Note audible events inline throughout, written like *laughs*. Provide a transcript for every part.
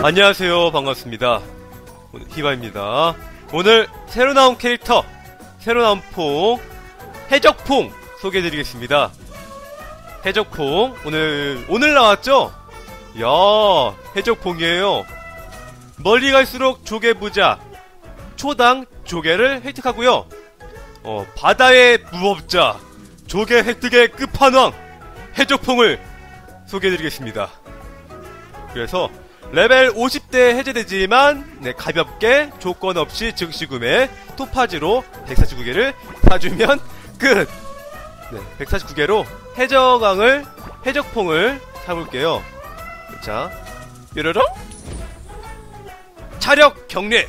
안녕하세요. 반갑습니다. 히바입니다. 오늘 새로 나온 캐릭터, 새로 나온 퐁, 해적퐁 소개해드리겠습니다. 해적퐁, 오늘, 오늘 나왔죠? 야 해적퐁이에요. 멀리 갈수록 조개 부자, 초당 조개를 획득하고요. 어, 바다의 무법자, 조개 획득의 끝판왕, 해적퐁을 소개해드리겠습니다. 그래서 레벨 50대 해제되지만 네, 가볍게 조건 없이 즉시 구매 토파지로 149개를 사주면 끝. 네, 149개로 해적왕을 해적퐁을 사볼게요. 자, 뾰로롱 차력 경례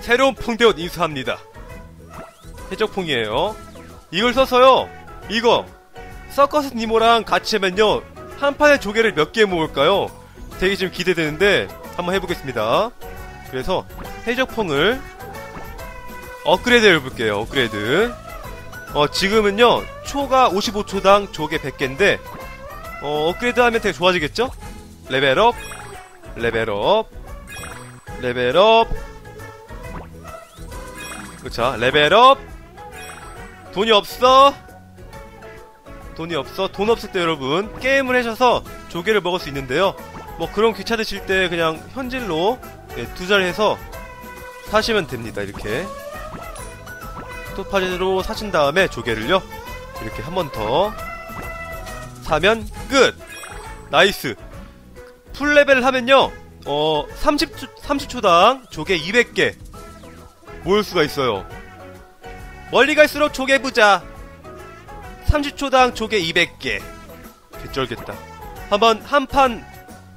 새로운 퐁대옷 인수합니다. 해적퐁이에요. 이걸 써서요. 이거 서커스 니모랑 같이 하면요 한 판의 조개를 몇 개 모을까요? 되게 지금 기대되는데 한번 해보겠습니다. 그래서 해적퐁을 업그레이드 해볼게요. 업그레이드. 어, 지금은요 초가 55초당 조개 100개인데 어, 업그레이드 하면 되게 좋아지겠죠? 레벨업, 레벨업, 레벨업. 그쵸? 레벨업. 돈이 없어. 돈이 없어. 돈 없을 때 여러분 게임을 하셔서 조개를 먹을 수 있는데요. 뭐 그런 귀찮으실 때 그냥 현질로 예, 투자를 해서 사시면 됩니다. 이렇게 토파지로 사신 다음에 조개를요 이렇게 한 번 더 사면 끝. 나이스. 풀레벨을 하면요 어 30초 30초당 조개 200개 모을 수가 있어요. 멀리 갈수록 조개 부자. 30초당 조개 200개. 개쩔겠다. 한번 한판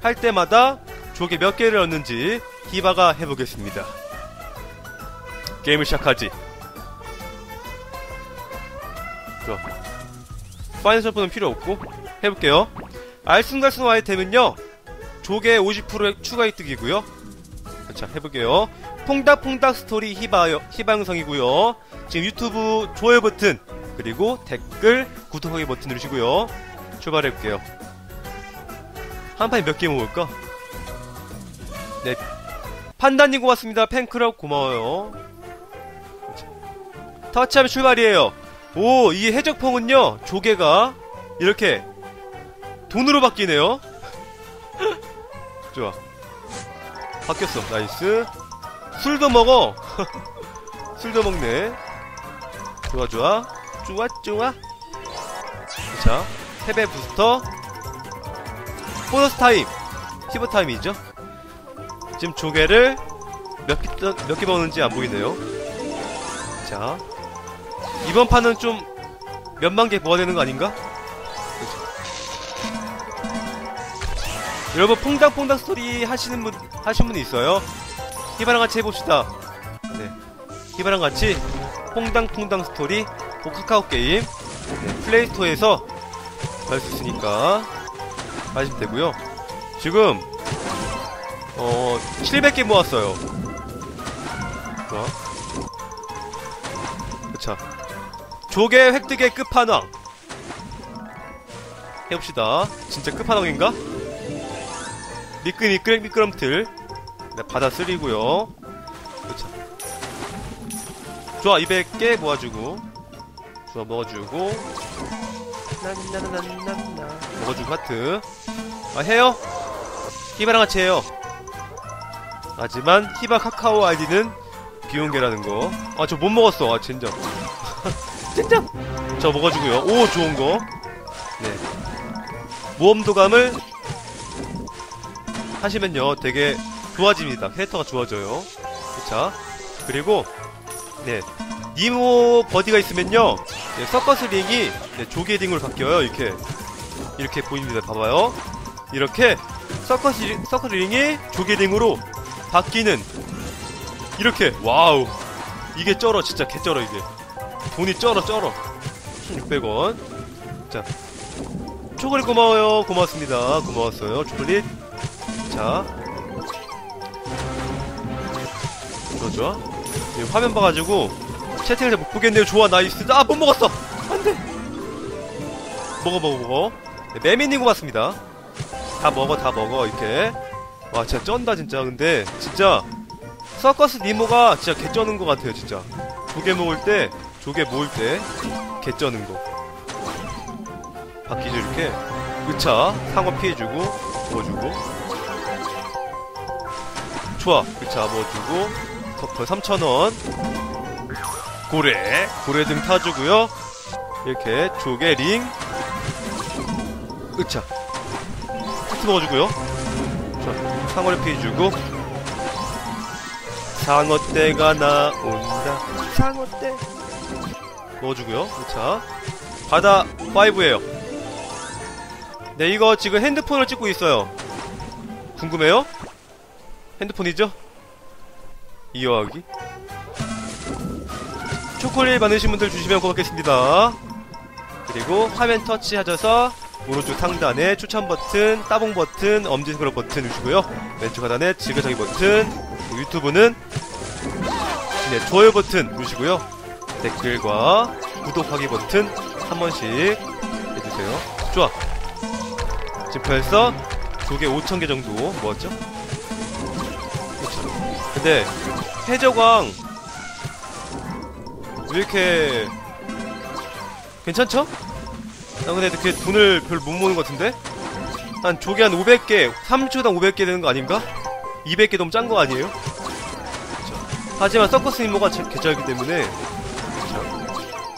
할 때마다 조개 몇 개를 얻는지 히바가 해보겠습니다. 게임을 시작하지. 좋아. 파이널 점프는 필요 없고 해볼게요. 알순갈순 아이템은요. 조개 50%의 추가 획득이고요. 자 해볼게요. 퐁닥퐁닥 스토리 히바 히바 영상이고요. 지금 유튜브 좋아요 버튼 그리고 댓글 구독하기 버튼 누르시고요. 출발해볼게요. 한 판에 몇개 모을까? 네. 판단님 고맙습니다. 팬클럽 고마워요. 터치하면 출발이에요. 오, 이 해적퐁은요, 조개가 이렇게 돈으로 바뀌네요. *laughs* 좋아. 바뀌었어. 나이스. 술도 먹어. *laughs* 술도 먹네. 좋아, 좋아. 좋아, 좋아. 자, 세배 부스터. 보너스 타임. 히브 타임이죠. 지금 조개를 몇 개, 몇개 먹는지 안 보이네요. 자. 이번 판은 좀 몇만 개 모아야 되는 거 아닌가? 여러분, 퐁당퐁당 스토리 하시는 분, 하신 분 있어요? 히바랑 같이 해봅시다. 네. 히바랑 같이 퐁당퐁당 스토리, 고 카카오 게임, 네, 플레이스토어에서 할 수 있으니까 하시면 되고요. 지금 어 700개 모았어요. 좋아. 그쵸. 조개 획득의 끝판왕. 해봅시다. 진짜 끝판왕인가? 미끌 미끌 미끄럼틀. 네, 바다 쓰리고요. 그쵸. 좋아 200개 모아주고. 좋아 먹어주고. 나나나나 먹어주고 하트. 아 해요? 히바랑 같이 해요. 하지만 히바 카카오 아이디는 비용계라는 거. 아 저 못 먹었어. 아 젠장. 젠장. *laughs* 저 먹어주고요. 오 좋은 거. 네. 모험도감을 하시면요 되게 좋아집니다. 캐릭터가 좋아져요. 자 그리고 네 니모 버디가 있으면요 네, 서커스 링이 네, 조개 링으로 바뀌어요. 이렇게 이렇게 보입니다. 봐봐요. 이렇게 서커스 링, 서커스 링이 조개 링으로 바뀌는 이렇게. 와우. 이게 쩔어 진짜 개쩔어 이게. 돈이 쩔어 쩔어. 1600원. 자. 초콜릿 고마워요. 고맙습니다. 고마웠어요. 초콜릿. 자. 좋아 이 화면 봐가지고 채팅을 잘 못 보겠네요. 좋아 나이스. 아 못 먹었어. 안돼. 먹어 먹어 먹어 네, 매미님 고맙습니다. 다 먹어 다 먹어 이렇게. 와 진짜 쩐다 진짜. 근데 진짜 서커스 니모가 진짜 개쩌는 것 같아요 진짜. 조개 먹을 때 조개 모을 때 개쩌는 거. 바퀴죠 이렇게 으차 상어 피해주고 먹어주고. 좋아 으차 먹어주고. 덕분 3,000원. 고래. 고래 등 타주고요. 이렇게 조개 링 으차. 하트 먹어주고요. 자 상어를 피해주고. 상어떼가 나온다. 상어떼. 넣어주고요. 자 바다 5에요. 네 이거 지금 핸드폰을 찍고 있어요. 궁금해요? 핸드폰이죠? 이어하기. 초콜릿 많으신 분들 주시면 고맙겠습니다. 그리고 화면 터치 하셔서 오른쪽 상단에 추천 버튼, 따봉 버튼, 엄지손가락 버튼 누르시고요 왼쪽 하단에 지그저기 버튼 유튜브는 네, 좋아요 버튼 누르시고요. 댓글과 구독하기 버튼 한 번씩 해주세요. 좋아. 지금 벌써 조개 5,000개 정도 모았죠? 그렇죠. 근데 해적왕 왜 이렇게 괜찮죠? 나 근데 이렇게 돈을 별로 못 모는 것 같은데? 한 조개 한 500개, 30초당 500개 되는 거 아닌가? 200개 너무 짠 거 아니에요? 하지만 서커스 임무가 제- 개쩔기 때문에 자,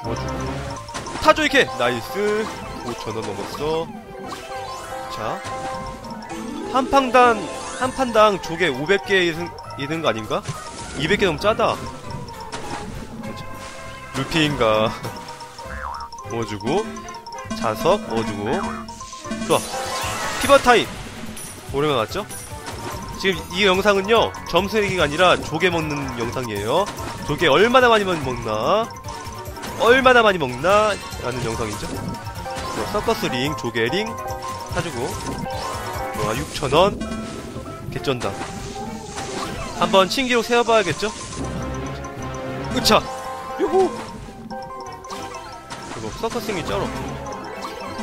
뭐죠? 타조 이렇게 나이스 5천원 넘었어 자 한판당 한판당 조개 500개 이는, 거 아닌가? 200개 너무 짜다 그쵸. 루피인가 *laughs* 먹어주고 자석 먹어주고. 좋아. 피버 타임. 오랜만 왔죠? 지금 이 영상은요 점수 얘기가 아니라 조개 먹는 영상이에요. 조개 얼마나 많이 먹나? 얼마나 많이 먹나? 라는 영상이죠. 뭐, 서커스 링 조개 링 사주고. 와 6천원. 개쩐다. 한번 신기록 세어봐야겠죠? 으차! 요호 서커스 링이 쩔어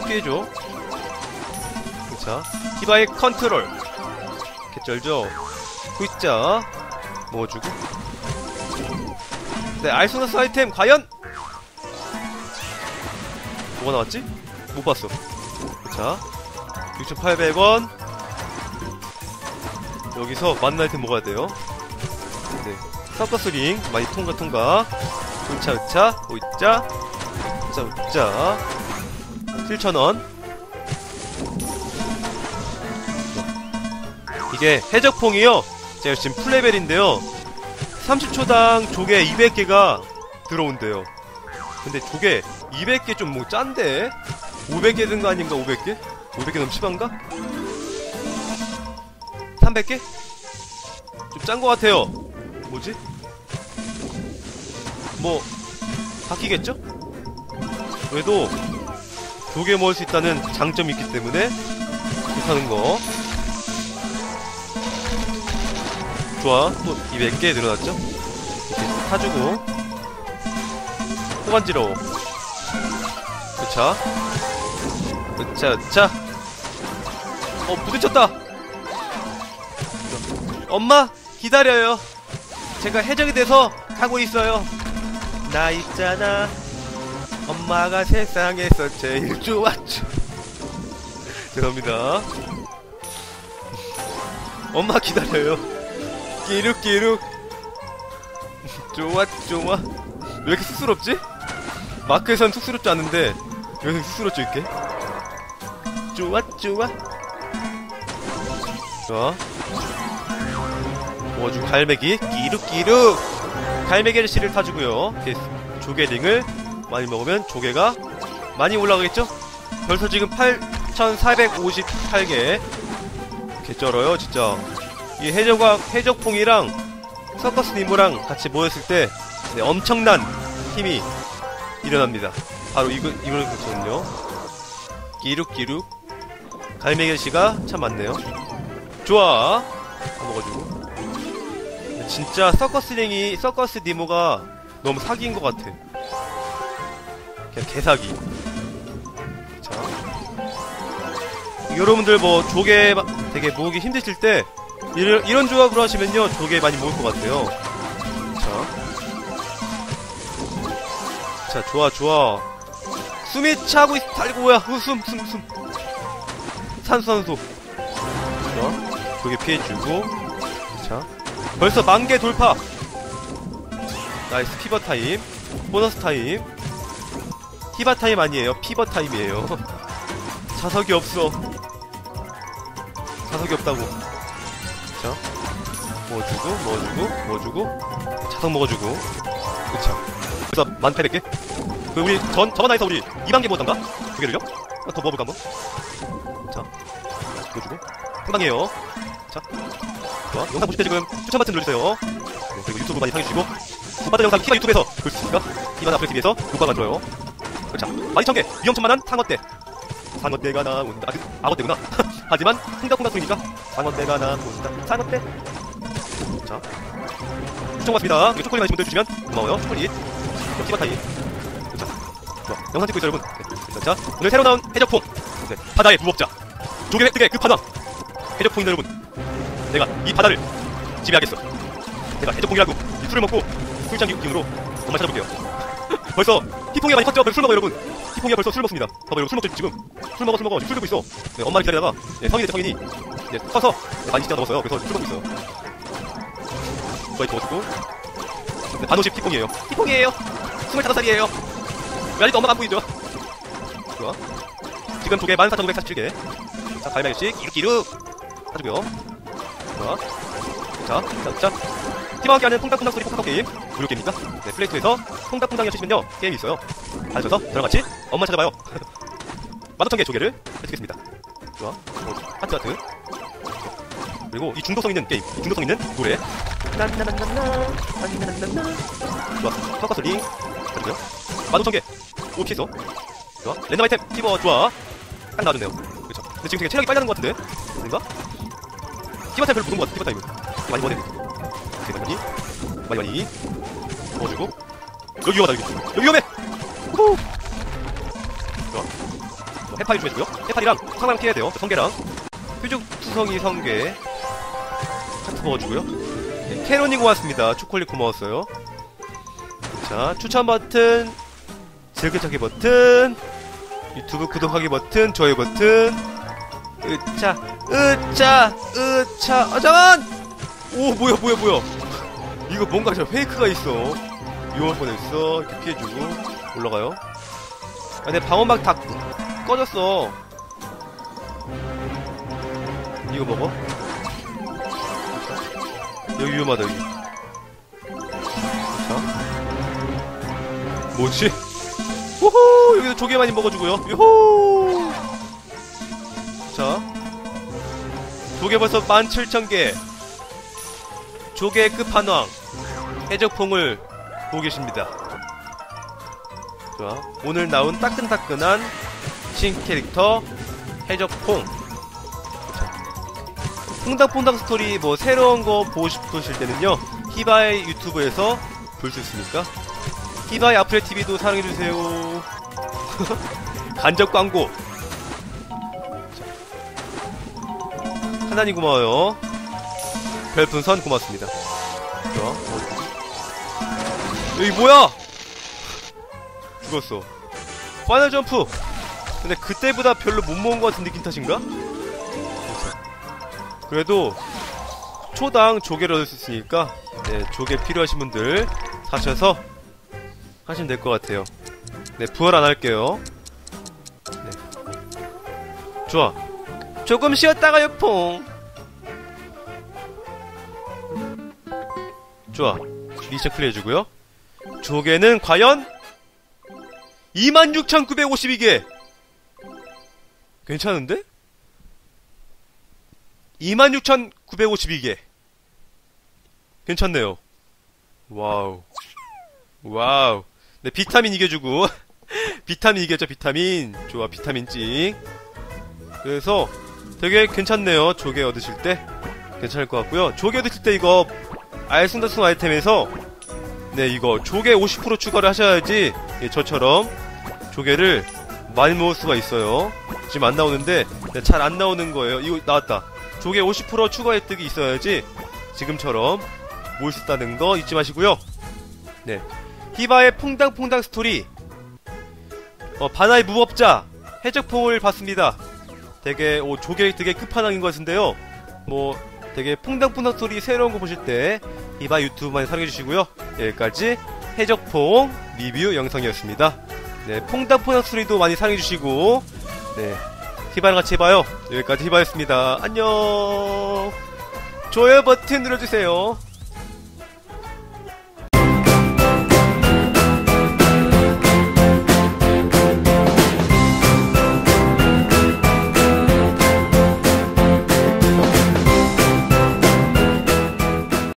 피해줘. 으차 히바의 컨트롤. 개쩔죠? V자 먹어주고. 네 알소나스 아이템 과연? 뭐가 나왔지? 못 봤어. 자 6,800원. 여기서 맞는 아이템 먹어야 돼요. 네 서커스 링. 많이 통과 통과. 으차 으차 오이자 으짜 으짜 7,000원 이게 해적퐁이요. 제가 지금 풀레벨인데요. 30초당 조개 200개가 들어온대요. 근데 조개 200개 좀 뭐 짠데? 500개 든 거 아닌가 500개? 500개 너무 심한가? 300개? 좀 짠 거 같아요. 뭐지? 뭐 바뀌겠죠? 그래도 조개 먹을 수 있다는 장점이 있기 때문에 좋다는 거. 좋아. 또 200개 늘어났죠? 이렇게 타주고. 호간지러워 으차. 으차 으차. 어 부딪혔다. 엄마 기다려요. 제가 해적이 돼서 가고 있어요. 나 있잖아 엄마가 세상에서 제일 좋았죠. *laughs* 죄송합니다. 엄마 기다려요. 끼룩끼룩. *laughs* 좋아 좋아. 왜 이렇게 쑥스럽지? 마크에선 쑥스럽지 않은데 여기서 쑥스럽죠 이렇게? 좋아 좋아. 좋아 모아주고 갈매기 끼룩끼룩. 갈매기 아저씨를 타주고요. 조개링을 많이 먹으면 조개가 많이 올라가겠죠? 벌써 지금 8,458개 개쩔어요 진짜 이 해적과 해적퐁이랑 서커스 니모랑 같이 모였을 때 네, 엄청난 힘이 일어납니다. 바로 이거 이걸 그거든요. 끼룩끼룩 갈매기 씨가 참 많네요. 좋아. 다 먹어주고. 진짜 서커스 링이 서커스 니모가 너무 사기인 것 같아. 그냥 개사기. 자. 여러분들 뭐 조개 마- 되게 모으기 힘드실 때 이런, 이런 조합으로 하시면요, 조개 많이 먹을 것 같아요. 자. 자, 좋아, 좋아. 숨이 차고 있, 달고 뭐야. 후, 숨, 숨, 숨. 산수, 산수. 자, 조개 피해주고. 자. 벌써 만개 돌파! 나이스, 피버 타임. 보너스 타임. 피바 타임 아니에요. 피버 타임이에요. 자석이 없어. 자석이 없다고. 자. 뭐 주고, 뭐 주고, 뭐 주고. 자석 먹어주고. 그쵸. 그래서 만 800개? 그, 우리, 전, 저번 나에서 우리 2만개 먹었던가? 두 개를요? 하나 더 먹어볼까, 한번? 자. 뭐 주고. 한 방이에요. 자. 좋아. 영상 보실 때 지금 추천 버튼 눌러주세요. 네, 그리고 유튜브 많이 사랑해주시고. 못 받은 영상 키가 유튜브에서 볼 수 있습니까? 이만 아플 TV에서 녹화가 좋아요. 자, 12,000개, 위험천만한 상어떼. 상어떼가 나온다. 아, 그, 악어떼구나. *laughs* 하지만, 흥덕흥덕 소리니까, 상어떼가 나온다. 상어떼. 자. 추천 고맙습니다. 초콜릿 많으신 분들 주시면 고마워요. 초콜릿. 티바 타임. 자. 좋아. 영상 찍고 있어요, 여러분. 네. 자, 오늘 새로 나온 해적퐁. 네. 바다의 무법자. 조개 획득의 끝판왕. 해적퐁입니다, 여러분. 내가 이 바다를 지배하겠어. 내가 해적퐁이라고 이 술을 먹고 술장 기운으로 정말 찾아볼게요. 벌써 히퐁이가 많이 컸죠? 술 먹어 여러분. 히퐁이가 벌써 술 먹습니다. 봐봐 여러분 술 먹죠 지금. 술 먹어 술 먹어 술 들고 있어. 네, 엄마를 기다리다가 네, 성인이 돼 성인이 네, 커서 네, 많이 진짜 넘었어요. 그래서 술 먹고 있어요. 거의 먹었고 네, 반오십 히퐁이에요. 히퐁이에요. 25살이에요. 왜 아직도 엄마가 안 보이죠? 좋아. 지금 두개 14,547개. 자, 가위바위씩 이룩이룩 사주고요. 좋아. 자, 자, 자. 팀와 함께하는 퐁당퐁당 소리 포카카 게임 무료 게임입니다. 네, 플레이스토어에서 퐁당퐁당이 치시면요 게임이 있어요. 가셔서 저랑 같이 엄마 찾아봐요. *laughs* 15,000개 조개를 해주겠습니다. 좋아. 어, 하트 하트. 그리고 이 중독성 있는 게임, 이 중독성 있는 노래. 좋아. 포커스 링. 그리고요. 15,000개. 오, 피했어. 좋아. 랜덤 아이템, 티버, 좋아. 딱 나와줬네요. 그쵸. 근데 지금 되게 체력이 빨리 나는 것 같은데? 아닌가? 티버 타임 별로 못본것 같아, 티버 타임은. 많이 버네. 오케이, 많이 많이. 넣어주고. 여기 위험하다, 여기. 여기 위험해! 후! 좋아. 뭐, 해파리 좀 해주고요. 해파리랑 상랑 피해야 돼요. 성게랑. 휴죽 투성이 성게. 하트 먹어주고요. 네, 캐논이 고맙습니다. 초콜릿 고마웠어요. 자, 추천 버튼, 즐겨찾기 버튼, 유튜브 구독하기 버튼, 좋아요 버튼, 으차, 으차, 으차, 아, 잠깐! 오, 뭐야, 뭐야, 뭐야. 이거 뭔가 저 페이크가 있어. 위험할 뻔했어. 이렇게 피해주고, 올라가요. 아, 내 방어막 다 꺼졌어. 이거 먹어? 여기 위험하다, 여기. 자. 뭐지? 호호! 여기서 조개 많이 먹어주고요. 요호! 자. 조개 벌써 17,000개. 조개 끝판왕. 해적퐁을 보고 계십니다. 자. 오늘 나온 따끈따끈한 신 캐릭터 해적퐁. 자. 퐁당퐁당 스토리 뭐 새로운 거 보고 싶으실 때는요. 히바의 유튜브에서 볼 수 있으니까 히바의 아프레 TV도 사랑해주세요. *laughs* 간접 광고. 하나님 고마워요. 별풍선 고맙습니다. 좋아. 여기 뭐야? 죽었어. 파이널 점프. 근데 그때보다 별로 못 모은 것 같은 느낌 탓인가? 그래도 초당 조개를 얻을 수 있으니까 네, 조개 필요하신 분들 사셔서 하시면 될 것 같아요. 네, 부활 안 할게요. 네. 좋아. 조금 쉬었다가요, 퐁. 좋아. 미션 클리어 해주고요. 조개는 과연 26,952개. 괜찮은데? 26,952개. 괜찮네요. 와우. 와우. 네, 비타민 이겨주고. *laughs* 비타민 이겼죠, 비타민. 좋아, 비타민 찍. 그래서 되게 괜찮네요, 조개 얻으실 때. 괜찮을 것 같고요. 조개 얻으실 때 이거 알순다순 아이템에서 네, 이거 조개 50% 추가를 하셔야지 예, 저처럼 조개를 많이 먹을 수가 있어요. 지금 안 나오는데 네, 잘안 나오는 거예요. 이거 나왔다. 조개 50% 추가 혜택이 있어야지 지금처럼 모을 수 있다는 거 잊지 마시고요. 네. 히바의 퐁당퐁당 스토리. 어, 바나의 무법자. 해적포를 봤습니다. 되게, 오, 조개 되게 끝판왕인 것 같은데요. 뭐, 되게 퐁당퐁당 스토리 새로운 거 보실 때, 히바 유튜브 많이 사랑해주시고요. 여기까지 해적퐁 리뷰 영상이었습니다. 네, 퐁당퐁당 스토리도 많이 사랑해주시고, 네. 히바랑 같이 해봐요. 여기까지 히바였습니다. 안녕! 좋아요 버튼 눌러주세요.